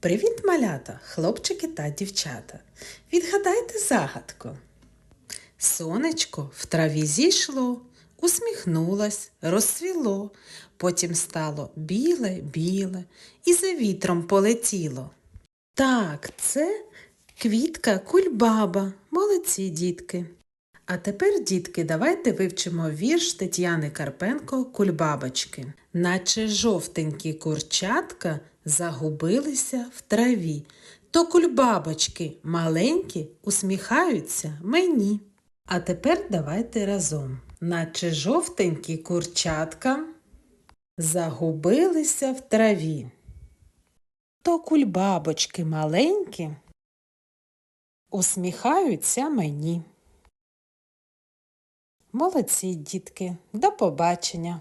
Привіт, малята, хлопчики та дівчата. Відгадайте загадку. Сонечко в траві зійшло, усміхнулось, розсвіло, потім стало біле-біле і за вітром полетіло. Так, це квітка кульбаба. Молодці, дітки. А тепер, дітки, давайте вивчимо вірш Тетяни Карпенко Кульбабочки. Наче жовтенькі курчатка загубилися в траві, то кульбабочки маленькі усміхаються мені. А тепер давайте разом. Наче жовтенькі курчатка загубилися в траві, то кульбабочки маленькі усміхаються мені. Молодці, дітки, до побачення!